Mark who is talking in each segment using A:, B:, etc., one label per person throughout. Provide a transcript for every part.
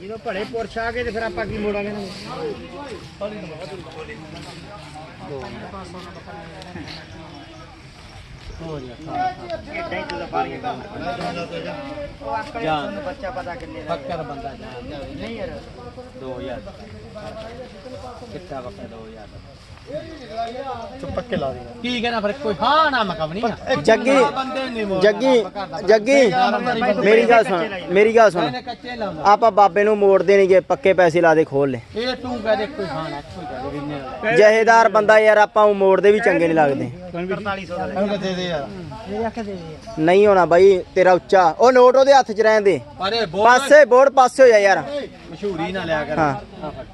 A: ਜਦੋਂ ਭਲੇ ਪੁਰਸ਼ ਆ ਗਏ ਤੇ ਫਿਰ ਆਪਾਂ ਕੀ ਮੋੜਾਂਗੇ ਇਹਨਾਂ ਨੂੰ? ਏਦਾਂ ਹੀ ਤੂੰ ਤਾਂ ਬਾਹਰ ਉਹ ਅੰਕਲ ਤੁਹਾਨੂੰ ਬੱਚਾ ਪਤਾ ਕਿੰਨੇ ਦਾ
B: ਫੱਕਰ ਬੰਦਾ ਜਾਨ
A: ਨਹੀਂ ਯਾਰ
B: 2000 ਕਿੱਤਾ ਬੱਕਰ 2000
C: ਤੂੰ ਪੱਕੇ ਲਾ ਦੇ
B: ਕੀ ਕਹਿਣਾ ਫਿਰ ਕੋਈ ਹਾਂ ਨਾ ਮਕਮ
D: ਜੱਗੀ ਜੱਗੀ ਜੱਗੀ ਮੇਰੀ ਗੱਲ ਸੁਣ ਮੇਰੀ ਗੱਲ ਸੁਣ
B: ਇਹਨੇ ਕੱਚੇ ਲਾਉਂਦਾ
D: ਆਪਾਂ ਬਾਬੇ ਨੂੰ ਮੋੜਦੇ ਨਹੀਂਗੇ ਪੱਕੇ ਪੈਸੇ ਲਾ ਦੇ ਖੋਲ ਲੈ
B: ਇਹ ਤੂੰ ਕਹਦੇ ਕੋਈ ਹਾਂ ਨਾ ਕੋਈ ਕਹਦੇ ਵੀ ਨਹੀਂ
D: ਜਹੇਦਾਰ ਬੰਦਾ ਯਾਰ ਆਪਾਂ ਉਹ ਮੋੜਦੇ ਵੀ ਚੰਗੇ ਨਹੀਂ ਲੱਗਦੇ।
A: 4300 ਦਾ ਲੈ
C: ਹੁਣ ਕਿੱਥੇ ਦੇ ਯਾਰ
D: ਨਹੀਂ ਹੋਣਾ ਬਾਈ ਤੇਰਾ ਉੱਚਾ। ਉਹ ਨੋਟ ਉਹਦੇ ਹੱਥ 'ਚ ਰਹਿਣ ਦੇ।
B: ਅਰੇ ਬਹੁਤ
D: ਪਾਸੇ ਬੋਰਡ ਪਾਸੇ ਹੋ ਜਾ ਯਾਰ।
B: ਮਸ਼ਹੂਰੀ ਨਾ ਲਿਆ ਕਰ।
D: ਹਾਂ।
B: ਆਹ ਫੜ।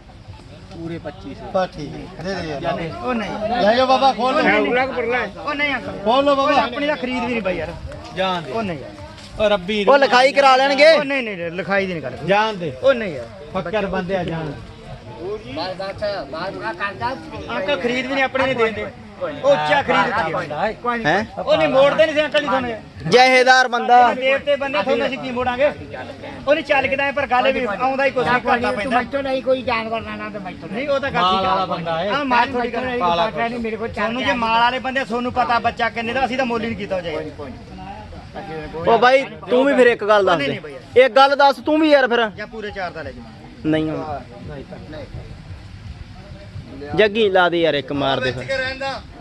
B: ਪੂਰੇ 2500
C: ਬਸ ਠੀਕ ਹੈ ਦੇ ਦੇ ਯਾਰ।
B: ਜਾਨੇ।
A: ਉਹ ਨਹੀਂ।
C: ਲੈ ਜਾ ਬਾਬਾ ਖੋਲ ਲਓ।
A: ਉਹ ਨਹੀਂ। ਅੰਕਲ
C: ਖੋਲ ਲਓ ਬਾਬਾ।
A: ਆਪਣੀ ਦਾ ਖਰੀਦ ਵੀ ਨਹੀਂ ਬਾਈ ਯਾਰ।
B: ਜਾਨ ਦੇ।
A: ਉਹ ਨਹੀਂ ਯਾਰ।
B: ਉਹ ਰੱਬੀ
D: ਉਹ ਲਿਖਾਈ ਕਰਾ ਲੈਣਗੇ।
A: ਉਹ ਨਹੀਂ ਨਹੀਂ ਲਿਖਾਈ ਦੀ ਨਹੀਂ ਗੱਲ
B: ਜਾਨ ਦੇ।
A: ਉਹ ਨਹੀਂ ਯਾਰ।
B: ਫੱਕਰ ਬੰਦੇ ਆ ਜਾਨ
A: ਅੰਕਲ ਖਰੀਦ ਵੀ ਨਹੀਂ ਆਪਣੀ ਨਹੀਂ ਦੇਂਦੇ। ਉੱਚਾ ਖਰੀਦ ਦਿੱਤੀ
D: ਹੈ
A: ਉਹ ਨਹੀਂ ਮੋੜਦੇ ਨਹੀਂ ਸੀ ਅੰਕਲ ਜੀ ਤੁਹਾਨੂੰ।
D: ਜਹੇਦਾਰ ਬੰਦਾ।
A: ਦੇਵਤੇ ਬੰਦੇ ਤੁਹਾਨੂੰ ਅਸੀਂ ਕੀ ਮੋੜਾਂਗੇ? ਉਹ ਨਹੀਂ ਚੱਲ ਕਿਦਾ ਪਰ ਗੱਲ ਵੀ ਆਉਂਦਾ ਹੀ ਕੁਛ ਨਹੀਂ। ਘਾਟਾ ਪੈਂਦਾ
E: ਮੈਥੋਂ ਨਹੀਂ ਕੋਈ ਜਾਨਵਰ ਲੈਣਾ ਤੇ ਮੈਥੋਂ
A: ਨਹੀਂ ਉਹ ਤਾਂ ਗੱਲ
B: ਮਾਲ
A: ਠੀਕ
B: ਵਾਲਾ
A: ਆ
B: ਬੰਦਾ ਹੈ।
A: ਹਾਂ ਮਾਲ ਥੋੜੀ ਕਰ
B: ਪਾਲਾ
E: ਪਾਟਾ ਨਹੀਂ ਮੇਰੇ ਕੋਲ ਚੱਲ
A: ਤੁਹਾਨੂੰ ਜੇ ਮਾਲ ਵਾਲੇ ਬੰਦੇ ਤੁਹਾਨੂੰ ਪਤਾ ਬੱਚਾ ਕਿੰਨੇ ਦਾ ਅਸੀਂ ਤਾਂ ਮੁੱਲ ਨਹੀਂ ਕੀਤਾ ਹੋ ਜਾਏਗਾ
D: ਉਹ ਬਾਈ ਤੂੰ ਵੀ ਫਿਰ ਇੱਕ ਗੱਲ ਦੱਸ ਦੇ। ਇੱਕ ਗੱਲ ਦੱਸ ਤੂੰ ਵੀ ਯਾਰ ਫਿਰ।
A: ਜਾਂ ਪੂਰੇ ਚਾਰ ਦਾ ਲੈ ਜਾ
D: ਨਹੀਂ ਹੋਣਾ। ਜੱਗੀ ਲਾ ਦੇ ਯਾਰ ਇੱਕ ਮਾਰ ਦੇ ਫਿਰ।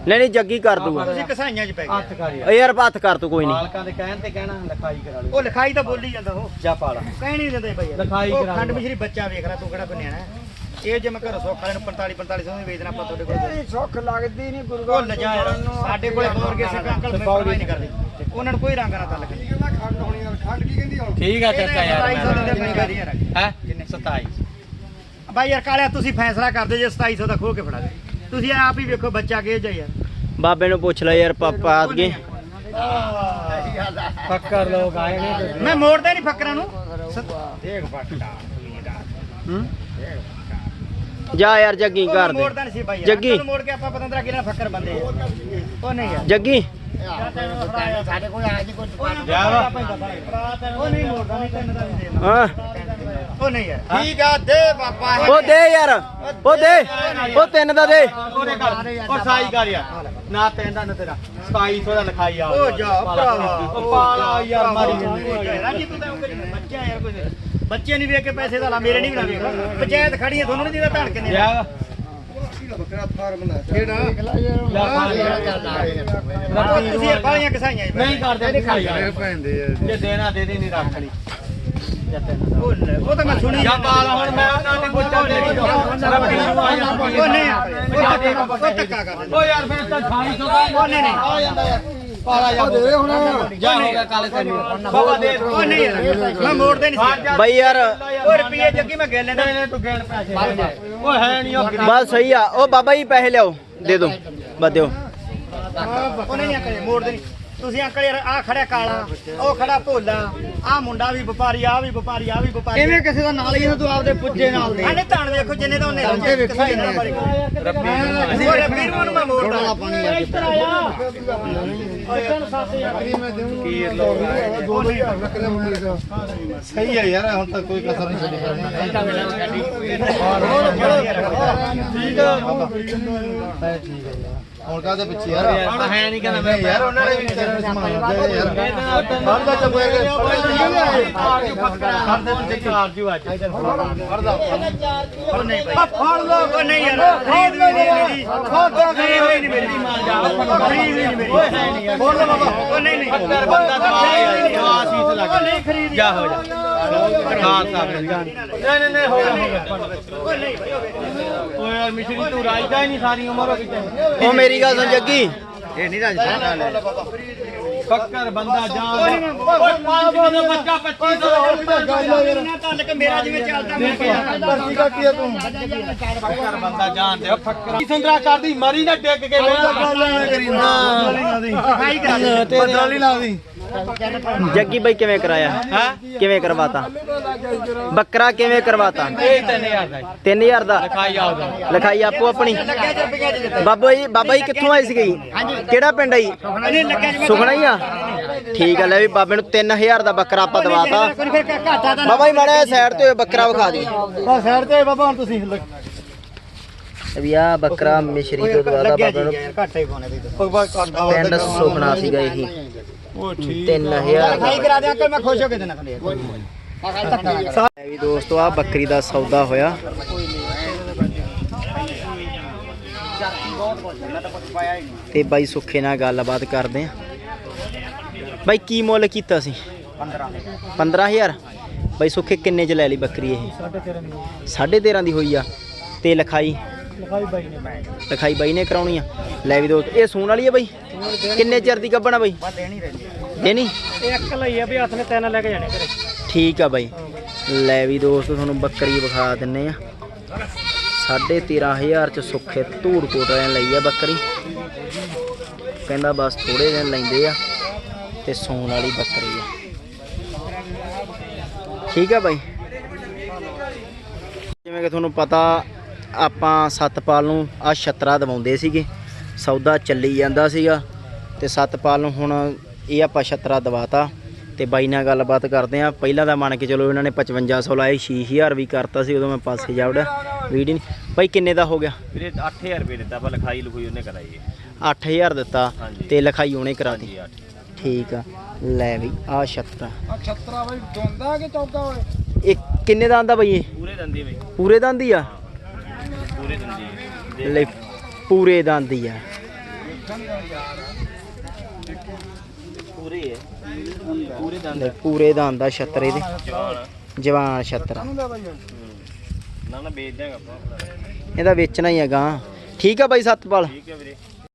D: ਨਹੀਂ ਨਹੀਂ ਜੱਗੀ ਕਰ ਦੂਗਾ।
A: ਤੁਸੀਂ ਕਸਾਈਆਂ 'ਚ ਪੈ ਗਏ।
B: ਹੱਥ ਕਰ ਯਾਰ।
D: ਓ ਯਾਰ ਹੱਥ ਕਰ ਤੂੰ ਕੋਈ ਨਹੀਂ।
B: ਮਾਲਕਾਂ ਦੇ ਕਹਿਣ ਤੇ ਕਹਿਣਾ ਲਿਖਾਈ ਕਰਾ ਲਓ।
A: ਉਹ ਲਿਖਾਈ ਤਾਂ ਬੋਲੀ ਜਾਂਦਾ ਉਹ।
B: ਜਾ ਪਾਲਾ।
A: ਕਹਿ ਨਹੀਂ ਦਿੰਦੇ ਬਈ।
B: ਲਿਖਾਈ ਕਰਾ
A: ਖੰਡ
B: ਲਓ।
A: ਮਿਸ਼ਰੀ ਬੱਚਾ ਵੇਖ ਲੈ ਤੂੰ ਕਿਹੜਾ ਕੋਈ ਨਿਆਣਾ ਹੈ? ਇਹ ਜੇ ਮੈਂ ਘਰੋਂ ਸੁੱਖ ਵਾਲੇ ਨੂੰ 45 45 ਸੌ ਦੇ ਵੇਚਣਾ ਆਪਾਂ ਤੁਹਾਡੇ ਕੋਲ।
E: ਸੁੱਖ ਲੱਗਦੀ ਨਹੀਂ ਗੁਰੂ
A: ਉਹ ਯਾਰ। ਸਾਡੇ ਕੋਲੇ ਬੋਰ ਕੇ ਸਿੱਕਾ ਅੰਕਲ ਮੈਂ ਪਰਵਾਹ ਨਹੀਂ ਕਰਦੇ। ਉਹਨਾਂ ਨੂੰ ਕੋਈ ਰੰਗ ਨਾ ਤਲਕ
E: ਖੰਡ ਹੋਣੀ ਯਾਰ ਖੰਡ ਕੀ ਕਹਿੰਦੀ ਹੁਣ
B: ਠੀਕ ਆ ਚਾਚਾ ਯਾਰ
A: 2700 ਦਿੰਦੇ ਆਪਣੀ ਗੱਲ ਯਾਰ
B: ਹੈ? 27
A: ਬਾਈ ਯਾਰ ਕਾਲਿਆ ਤੁਸੀਂ ਫੈਸਲਾ ਕਰਦੇ ਜੇ 2700 ਦਾ ਖੋ ਕੇ ਫੜਾ ਦੇ। ਤੁਸੀਂ ਆਪ ਹੀ ਵੇਖੋ ਬੱਚਾ ਕਿਹੋ ਜਿਹਾ ਯਾਰ।
D: ਬਾਬੇ ਨੂੰ ਪੁੱਛ ਲੈ ਯਾਰ ਪਾਪਾ ਅੱਗੇ
B: ਫੱਕਰ ਲੋਕ ਆਏ ਨੇ
A: ਮੈਂ ਮੋੜਦਾ ਨਹੀਂ ਫੱਕਰਾਂ ਨੂੰ।
D: ਜਾ ਯਾਰ ਜੱਗੀ
A: ਉਹ
D: ਕਰ ਦੇ।
A: ਮੋੜਦਾ ਨਹੀਂ ਸੀ ਬਾਈ ਯਾਰ।
D: ਜੱਗੀ।
A: ਮੋੜ ਕੇ ਆਪਾਂ ਪਤੰਦਰਾ ਕਿਹਨਾਂ ਫੱਕਰ ਬੰਦੇ। ਉਹ ਨਹੀਂ। ਯਾਰ।
D: ਜੱਗੀ।
E: ਸਾਡੇ ਕੋਲ ਆ ਜੀ ਕੋਈ।
A: ਉਹ ਨਹੀਂ ਮੋੜਦਾ ਨਹੀਂ ਤੈਨੂੰ ਦਾ ਵੀ ਦੇਣਾ।
D: ਹਾਂ।
A: ਉਹ ਨਹੀਂ ਠੀਕ ਆ ਦੇ ਬਾਬਾ
D: ਉਹ ਦੇ ਯਾਰ ਉਹ ਦੇ ਉਹ ਤਿੰਨ ਦਾ ਦੇ।
B: ਉਹਨੇ ਕਰ। ਉਹ ਸਾਈ ਕਰ ਯਾਰ। ਨਾ ਤੈਂਦਾ ਨਾ ਤੇਰਾ। 2700 ਦਾ ਲਿਖਾਈ ਆ।
A: ਉਹ ਜਾ ਭਰਾਵਾ।
B: ਉਹ ਪਾਲਾ ਯਾਰ ਮਾਰੀ
A: ਰਾਜੀ ਤੂੰ ਤਾਂ ਉਹ ਕਰੀ। ਬੱਚਾ ਯਾਰ ਕੋਈ ਬੱਚੇ ਨਹੀਂ ਵੇਖ ਕੇ ਪੈਸੇ ਦਾ ਲਾ ਮੇਰੇ ਨਹੀਂ ਬਣਾ ਵੇਖ। ਪੰਚਾਇਤ ਖੜੀ ਹੈ ਤੁਹਾਨੂੰ ਨਹੀਂ ਦੀਦਾ ਧੜ ਕਿੰਨੇ ਦਾ?
B: ਜਾ
A: ਉਹ ਤੁਸੀਂ ਯਾਰ ਬਾਲੀਆਂ ਕਸਾਈਆਂ ਜੀ।
B: ਨਹੀਂ ਕਰਦੇ। ਲਿਖਾਈ ਯਾਰ ਜੇ। ਦੇਣਾ ਦੇ ਦੇ ਨਹੀਂ ਰੱਖ ਲਈ। ਜਾ ਤੈਨੂੰ ਦਾ।
A: ਉਹ ਉਹ ਤਾਂ ਮੈਂ ਸੁਣੀ
B: ਜਾ ਪਾਲਾ ਹੁਣ ਮੈਂ ਉਹਨਾਂ ਨੇ ਪੁੱਛਿਆ ਤੇਰੀ ਰੱਬੀ ਨੂੰ ਆ ਜਾ
A: ਉਹ ਨਹੀਂ ਉਹ ਧੱਕਾ- ਉਹ ਧੱਕਾ ਕਰ ਦਿੰਦੇ
B: ਉਹ ਯਾਰ ਫਿਰ ਤਾਂ 2800 ਦਾ
A: ਉਹ ਨਹੀਂ ਨਹੀਂ।
B: ਆ ਜਾਂਦਾ ਯਾਰ। ਪਾਲਾ ਜਾ। ਦੇ ਹੁਣ। ਜਾ ਹੋ ਗਿਆ ਕਾਲੇ ਤੈਨੂੰ ਬਾਬਾ ਦੇ
A: ਉਹ ਨਹੀਂ ਯਾਰ ਮੈਂ ਮੋੜਦੇ ਨਹੀਂ ਸੀ।
D: ਬਈ ਯਾਰ
A: ਉਹ ਰੁਪਏ ਜੱਗੀ ਮੈਂ ਗਿਣ ਲੈਂਦਾ।
B: ਤੂੰ ਗੈਣ ਪੈਸੇ। ਉਹ ਹੈ ਨਹੀਂ ਉਹ
D: ਬਸ ਸਹੀ ਆ। ਉਹ ਬਾਬਾ ਜੀ ਪੈਸੇ ਲਿਆਓ ਦੇ ਦੋ। ਬਸ ਦਿਓ।
A: ਉਹ ਨਹੀਂ ਅੰਕਲ ਜੀ, ਮੋੜਦੇ ਨਹੀਂ। ਤੁਸੀਂ ਅੰਕਲ ਯਾਰ ਆ ਖੜਿਆ ਕਾਲਾ ਉਹ ਖੜਾ ਭੋਲਾ। ਆ ਮੁੰਡਾ ਵੀ ਵਪਾਰੀ ਆ ਵੀ ਵਪਾਰੀ ਆ ਵੀ ਵਪਾਰੀ।
E: ਕਿਵੇਂ ਕਿਸੇ ਦਾ ਨਾਲ ਹੀ ਤੂੰ ਆਪਦੇ ਪੁੱਜੇ ਨਾਲ ਦੇ।
A: ਆਨੇ ਧਾਨ ਵੇਖੋ ਜਿੰਨੇ ਦਾ ਉਹਨੇ ਰੱਖੇ ਵੇਖੋ ਰੱਬੀ ਉਹ ਰੱਬੀ ਨੂੰ ਮੈਂ ਮੋੜਦਾ ਪਾਣੀ ਆ ਇੱਧਰ ਆਇਆ।
C: ਸਹੀ ਹੈ ਯਾਰ ਹੁਣ ਤੱਕ ਕੋਈ ਕਸਰ ਨਹੀਂ ਛੱਡੀ। ਠੀਕ ਆ। ਹੁਣ ਕਾਦੇ ਪਿੱਛੇ ਯਾਰ
B: ਹੈ ਨਹੀਂ ਕਹਿੰਦਾ
C: ਨਹੀਂ ਯਾਰ ਉਹਨਾਂ ਨੇ ਵੀ ਤੇਰਾ ਸਮਾਨ ਦੇ ਯਾਰ ਫੜਦਾ ਚੱਪ
B: ਕਰਦੇ ਪਿੱਛੇ ਚਾਰਜੂ ਅੱਜ
A: ਉਹ ਨਹੀਂ ਭਾਈ ਫੜ ਲੋ ਉਹ ਨਹੀਂ ਯਾਰ ਖਰੀਦ ਵੀ ਨਹੀਂ ਮੇਰੀ ਖੋਟਾ ਖਰੀਦ ਵੀ ਨਹੀਂ ਮੇਰੀ ਖਰੀਦ ਵੀ ਨਹੀਂ ਮੇਰੀ ਬੋਲ ਬਾਬਾ ਉਹ ਨਹੀਂ ਨਹੀਂ
B: ਫੱਕਰ ਬੰਦਾ ਦਵਾਈ ਆ ਸੀਸ ਲੱਗ
A: ਨਹੀਂ ਖਰੀਦ
B: ਜਾ ਹੋ ਜਾ ਖਾਨ ਸਾਹਿਬ ਨਹੀਂ ਨਹੀਂ ਨਹੀਂ ਹੋ ਗਿਆ ਹੋ ਗਿਆ
A: ਉਹ ਨਹੀਂ ਭਾਈ ਉਹ ਵੇਖ।
B: ਓਏ ਯਾਰ ਮਿਸ਼ਰੀ ਤੂੰ ਰਾਜਦਾ ਹੀ ਨਹੀਂ ਸਾਰੀ ਉਮਰ ਹੋ ਗਈ
D: ਉਹ ਮੇਰੀ ਗੱਲ ਸੁਣ ਜੱਗੀ।
A: ਇਹ ਨਹੀਂ ਰਾਜਸਥਾਨ ਵਾਲੇ
B: ਫੱਕਰ ਬੰਦਾ ਜਾਨ ਓਏ ਪਾਗਲ ਦਾ। ਬੱਚਾ 2500
A: ਨਾ ਤਲਕ ਮੇਰਾ ਜਿਵੇਂ ਚੱਲਦਾ ਮੈਂ ਪਿਆ
C: ਧਰਤੀ ਕੱਟੀ ਤੂੰ?
B: ਫੱਕਰ ਬੰਦਾ ਜਾਨ ਦੇ ਫੱਕਰ। ਕੀ ਸੰਦਰਾ ਕਰਦੀ? ਮਰੀ ਨਾ ਡਿੱਗ ਕੇ
A: ਕਰਾ
C: ਬਦਲੀ ਦੀ।
D: ਜੱਗੀ ਬਈ ਕਿਵੇਂ ਕਰਾਇਆ?
B: ਹਾਂ?
D: ਕਿਵੇਂ ਕਰਵਾਤਾ? ਬੱਕਰਾ ਕਿਵੇਂ ਕਰਵਾਤਾ?
B: ਇਹ 3000 ਦਾ
D: 3000 ਦਾ?
B: ਲਿਖਾਈ ਆਉਦਾ
D: ਲਿਖਾਈ ਆਪੋ ਆਪਣੀ। ਬਾਬਾ ਜੀ ਬਾਬਾ ਜੀ ਕਿੱਥੋਂ ਆਏ ਸੀਗੇ? ਕਿਹੜਾ ਪਿੰਡ ਆ ਜੀ?
A: ਇਹਨੇ ਲੱਗਿਆ ਜਿਵੇਂ
D: ਸੁਖਣਾ ਹੀ ਆ ਠੀਕ ਆ ਲੈ ਵੀ ਬਾਬੇ ਨੂੰ 3000 ਦਾ ਬੱਕਰਾ ਆਪਾਂ ਦਵਾਤਾ। ਬਾਬਾ ਜੀ ਮਾੜਾ ਸਾਈਡ ਤੇ ਬੱਕਰਾ ਵਿਖਾ ਦੇ
C: ਆ ਸਾਈਡ ਤੇ ਬਾਬਾ ਹੁਣ ਤੁਸੀਂ
D: ਵੀ ਆ ਬੱਕਰਾ ਮਿਸ਼ਰੀ ਤੋਂ ਦਵਾਤਾ ਬਾਬੇ ਨੂੰ।
A: ਹੀ
D: ਪਿੰਡ ਸੁਖਣਾ ਸੀਗਾ ਇਹੀ।
C: ਉਹ ਠੀਕ
D: 3000
A: ਖਾਈ ਕਰਾ ਦਿਆਂ ਕਿ ਮੈਂ ਖੁਸ਼ ਹੋ ਕੇ ਦੇਣਾ ਖੰਡੇ
D: ਲੈ ਵੀ ਦੋਸਤੋ ਆ ਬੱਕਰੀ ਦਾ ਸੌਦਾ ਹੋਇਆ। ਤੇ ਬਾਈ ਸੁੱਖੇ ਨਾਲ ਗੱਲਬਾਤ ਕਰਦੇ ਆ। ਬਾਈ ਕੀ ਮੁੱਲ ਕੀਤਾ ਸੀ? 15 15000 ਬਾਈ ਸੁੱਖੇ ਕਿੰਨੇ ਚ ਲੈ ਲਈ ਬੱਕਰੀ ਇਹ? 13.5 ਦੀ ਹੋਈ ਆ। ਤੇ ਲਿਖਾਈ? ਲਿਖਾਈ ਬਾਈ ਨੇ ਕਰਾਉਣੀ ਆ। ਲੈ ਵੀ ਦੋਸਤ ਇਹ ਸੂਣ ਵਾਲੀ ਆ ਬਾਈ? ਕਿੰਨੇ ਚਿਰ ਦੀ ਗੱਬਣਾ ਬਾਈ? ਦੇਣੀ
A: ਇੱਕ ਲਈ ਆ ਵੀ ਹੱਥ ਨੇ ਤਿੰਨ ਲੈ ਕੇ ਜਾਣੇ ਘਰੇ।
D: ਠੀਕ ਆ ਬਾਈ। ਲੈ ਵੀ ਦੋਸਤ ਤੁਹਾਨੂੰ ਬੱਕਰੀ ਵਿਖਾ ਦਿੰਨੇ ਆ। 13500 ਚ ਸੁੱਖੇ ਧੂੜ ਕੋਟਿਆਂ ਲਈ ਆ ਬੱਕਰੀ। ਕਹਿੰਦਾ ਬਸ ਥੋੜੇ ਦਿਨ ਲੈਂਦੇ ਆ ਤੇ ਸੌਣ ਵਾਲੀ ਬੱਕਰੀ ਆ। ਠੀਕ ਆ ਬਾਈ। ਜਿਵੇਂ ਕਿ ਤੁਹਾਨੂੰ ਪਤਾ ਆਪਾਂ ਸਤਪਾਲ ਨੂੰ ਆ ਛਤਰਾ ਦਵਾਉਂਦੇ ਸੀਗੇ। ਸੌਦਾ ਚੱਲੀ ਜਾਂਦਾ ਸੀਗਾ ਤੇ ਸਤਪਾਲ ਨੂੰ ਹੁਣ ਇਹ ਆਪਾਂ ਛਤਰਾ ਦਵਾਤਾ ਤੇ ਬਾਈ ਨਾਲ ਗੱਲਬਾਤ ਕਰਦੇ ਆ। ਪਹਿਲਾਂ ਤਾਂ ਮੰਨ ਕੇ ਚਲੋ ਇਹਨਾਂ ਨੇ 5500 ਲਾਏ 6000 ਵੀ ਕਰਤਾ ਸੀ ਉਦੋਂ ਮੈਂ ਪਾਸੇ ਜਾ ਵੜਿਆ। ਵੀਡੀਓ ਨਹੀਂ। ਬਾਈ ਕਿੰਨੇ ਦਾ ਹੋ ਗਿਆ?
B: ਵੀਰੇ 8000 ਰੁਪਏ ਦਿੱਤਾ ਪਰ ਲਿਖਾਈ ਲੁਖਾਈ ਉਹਨੇ ਕਰਾਈ ਹੈ।
D: 8000 ਦਿੱਤਾ। ਤੇ ਲਿਖਾਈ ਉਹਨੇ ਕਰਾਤੀ।
B: ਜੀ ਅੱਠ
D: ਠੀਕ ਆ। ਲੈ ਵੀ ਆ ਛਤਰਾ।
E: ਛਤਰਾ ਬਈ ਦੋਂਦਾ ਕਿ ਚੌਗਾ ਓਏ?
D: ਇਹ ਕਿੰਨੇ ਦਾ ਆਂਦਾ ਬਈ ਇਹ?
B: ਪੂਰੇ ਦੰਦੀ ਬਈ।
D: ਪੂਰੇ ਦੰਦ ਆ?
B: ਪੂਰੇ ਦੰਦੀ
D: ਲੈ ਪੂਰੇ ਦੰਦ ਹੀ ਆ।
B: ਪੂਰੇ ਹੈ ਪੂਰੇ ਦੰਦ
D: ਲੈ ਪੂਰੇ ਦੰਦ ਆ ਛਤਰੇ ਦੇ
B: ਜਵਾਨ
D: ਜਵਾਨ ਛਤਰਾ
B: ਨਾ ਨਾ ਵੇਚ ਦਿਆਂਗਾ ਆਪਾਂ।
D: ਇਹਦਾ ਵੇਚਣਾ ਹੀ ਹੈਗਾ ਠੀਕ ਆ ਬਾਈ ਸਤਪਾਲ।
B: ਠੀਕ ਹੈ ਵੀਰੇ।